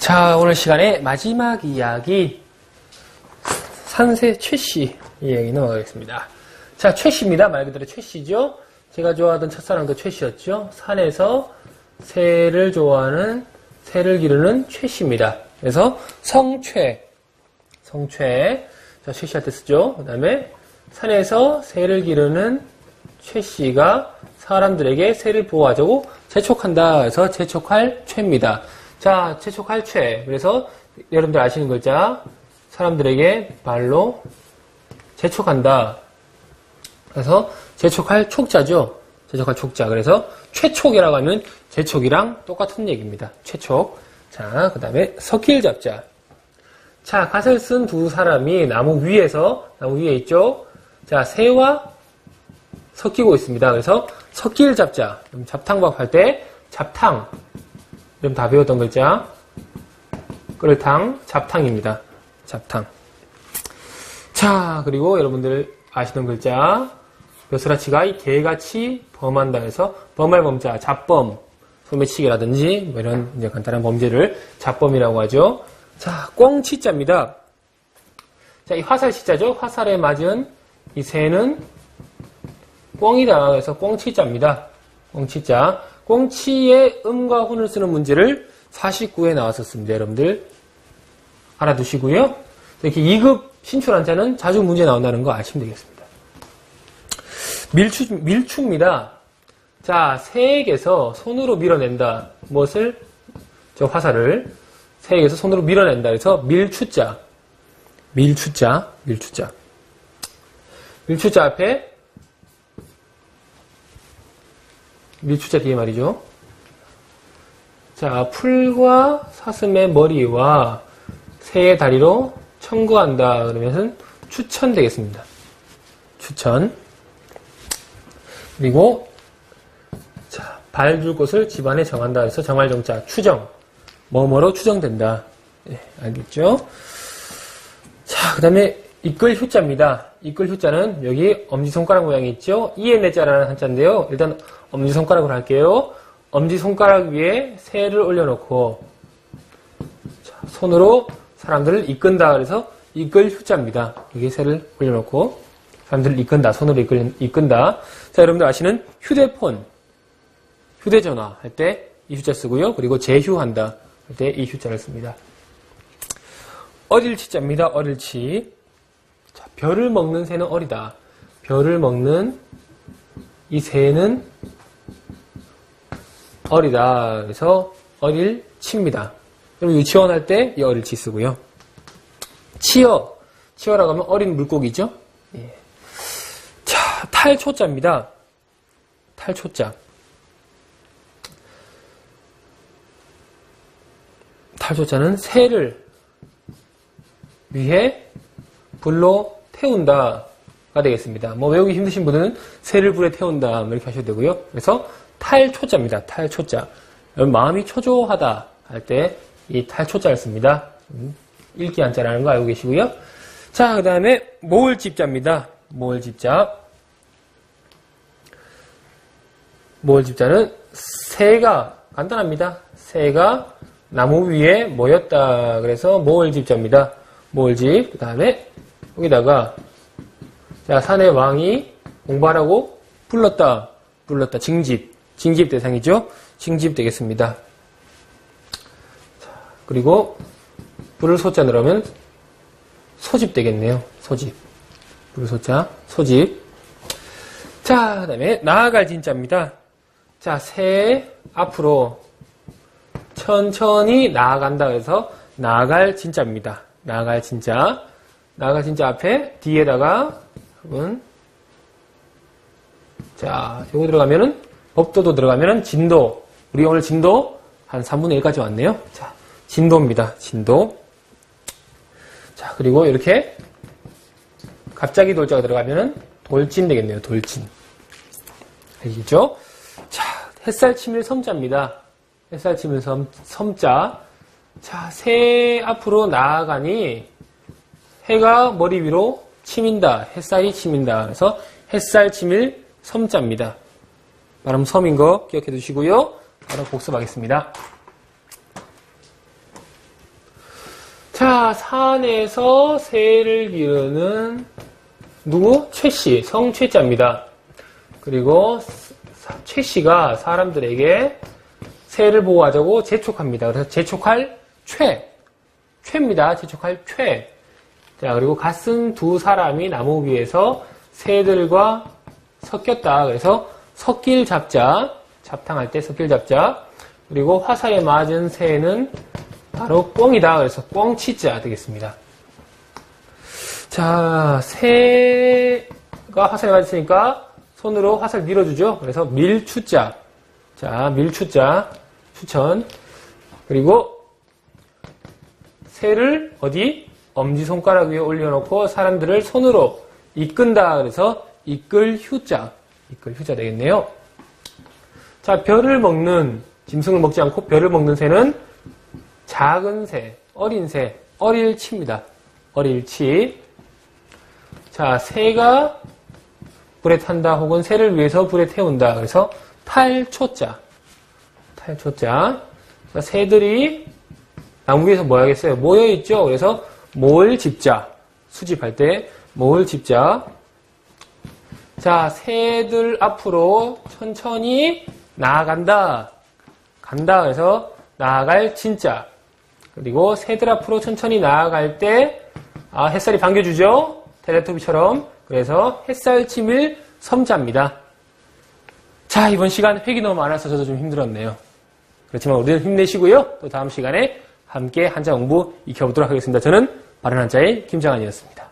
자, 오늘 시간의 마지막 이야기. 산세 최씨 이야기 넘어가겠습니다. 자, 최씨입니다. 말 그대로 최씨죠. 제가 좋아하던 첫사랑도 최씨였죠. 산에서 새를 좋아하는, 새를 기르는 최씨입니다. 그래서 성최, 성최. 자, 최씨한테 쓰죠. 그 다음에 산에서 새를 기르는 최씨가 사람들에게 새를 보호하자고 재촉한다. 그래서 재촉할 최입니다. 자, 재촉할 최. 그래서 여러분들 아시는 글자. 사람들에게 말로 재촉한다. 그래서 재촉할 촉자죠. 재촉할 촉자. 그래서 최촉이라고 하면 재촉이랑 똑같은 얘기입니다. 최촉. 자, 그 다음에 석길 잡자. 자, 갓을 쓴 두 사람이 나무 위에서, 나무 위에 있죠? 자, 새와 섞이고 있습니다. 그래서 섞일 잡자. 잡탕밥 할 때 잡탕. 이름 다 배웠던 글자. 끓을탕, 잡탕입니다. 잡탕. 자, 그리고 여러분들 아시던 글자. 벼슬아치가 개같이 범한다 해서 범할 범자, 잡범, 소매치기라든지 뭐 이런 이제 간단한 범죄를 잡범이라고 하죠. 자, 꽁치자입니다. 자, 이 화살 치자죠. 화살에 맞은 이 새는 꽁이다. 그래서 꽁치자입니다. 꽁치자. 꽁치의 음과 혼을 쓰는 문제를 49에 나왔었습니다. 여러분들 알아두시고요. 이렇게 2급 신출한 자는 자주 문제 나온다는 거 아시면 되겠습니다. 밀축, 밀축입니다. 자, 새에게서 손으로 밀어낸다. 무엇을? 저 화살을 새에게서 손으로 밀어낸다. 그래서 밀추자. 밀추자. 밀추자. 밀추자 앞에 밀추자 뒤에 말이죠. 자, 풀과 사슴의 머리와 새의 다리로 청구한다. 그러면은 추천 되겠습니다. 추천. 그리고 자, 발 둘 곳을 집안에 정한다. 해서 정할 정자 추정. 뭐뭐로 추정된다. 네, 알겠죠? 자, 그 다음에 이끌 효자입니다. 이끌 효자는 여기 엄지손가락 모양이 있죠? 이에내자라는 한자인데요. 일단 엄지손가락으로 할게요. 엄지손가락 위에 새를 올려놓고 자, 손으로 사람들을 이끈다. 그래서 이끌 효자입니다. 여기 새를 올려놓고 사람들을 이끈다. 손으로 이끌, 이끈다. 자, 여러분들 아시는 휴대폰, 휴대전화 할 때 이 휴자 쓰고요. 그리고 제휴한다 할 때 이 휴자를 씁니다. 어릴치자입니다. 어릴치. 자, 별을 먹는 새는 어리다. 별을 먹는 이 새는 어리다. 그래서 어릴치입니다. 그럼 유치원 할 때 이 어릴 치 쓰고요. 치어. 치어라고 하면 어린 물고기죠. 예. 자, 탈초자입니다. 탈초자. 탈초자는 새를 위해 불로 태운다가 되겠습니다. 뭐 외우기 힘드신 분은 새를 불에 태운다 뭐 이렇게 하셔도 되고요. 그래서 탈초자입니다. 탈초자. 마음이 초조하다 할 때 이 탈초자를 씁니다. 읽기 한자라는 거 알고 계시고요. 자, 그 다음에 모을 집자입니다. 모을 집자. 모을 집자는 새가 간단합니다. 새가 나무 위에 모였다. 그래서 모을 집자입니다. 모을 집. 그 다음에 여기다가 자 산의 왕이 공부하라고 불렀다. 불렀다. 징집. 징집 대상이죠. 징집 되겠습니다. 자, 그리고 불을 소자 넣으면 소집 되겠네요. 소집. 불을 소자, 소집. 자, 그 다음에 나아갈 진짜입니다. 자, 새 앞으로 천천히 나아간다 그래서 나아갈 진짜입니다. 나아갈 진짜. 나아갈 진짜 앞에 뒤에다가 여러분 자, 요거 들어가면은 법도도 들어가면은 진도. 우리 오늘 진도 한 3분의 1까지 왔네요. 자, 진도입니다. 진도. 자, 그리고 이렇게 갑자기 돌자가 들어가면은 돌진 되겠네요. 돌진. 아시죠? 자, 햇살 치밀 섬자입니다. 햇살 치밀 섬, 섬자. 자, 새 앞으로 나아가니 해가 머리 위로 치민다. 햇살이 치민다. 그래서 햇살 치밀 섬자입니다. 발음 섬인 거 기억해 두시고요. 바로 복습하겠습니다. 자, 산에서 새를 기르는 누구? 최씨, 성최자입니다. 그리고 사- 최씨가 사람들에게 새를 보호하자고 재촉합니다. 그래서 재촉할 최, 최입니다. 재촉할 최. 자, 그리고 갓쓴 두 사람이 나무 위에서 새들과 섞였다. 그래서 섞일 잡자, 잡탕할 때 섞일 잡자. 그리고 화살에 맞은 새는 바로 꿩이다. 그래서 꿩치자 되겠습니다. 자, 새가 화살에 맞았으니까 손으로 화살 밀어주죠. 그래서 밀추자. 자, 밀추자. 추천. 그리고 새를 어디? 엄지손가락 위에 올려놓고 사람들을 손으로 이끈다. 그래서 이끌 휴자. 이끌 휴자 되겠네요. 자, 별을 먹는, 짐승을 먹지 않고 별을 먹는 새는 작은 새, 어린 새, 어릴치입니다. 어릴치. 자, 새가 불에 탄다 혹은 새를 위해서 불에 태운다. 그래서 탈초자. 탈초자. 자, 새들이 나무 위에서 뭐 하겠어요? 모여있죠? 그래서 모을 집자. 수집할 때 모을 집자. 자, 새들 앞으로 천천히 나아간다. 간다. 그래서 나아갈 진짜. 그리고 새들 앞으로 천천히 나아갈 때 아, 햇살이 반겨주죠? 텔레토비처럼. 그래서 햇살 치밀 섬자입니다. 자, 이번 시간 획이 너무 많아서 저도 좀 힘들었네요. 그렇지만 우리는 힘내시고요. 또 다음 시간에 함께 한자 공부 익혀보도록 하겠습니다. 저는 바른 한자의 김장한이었습니다.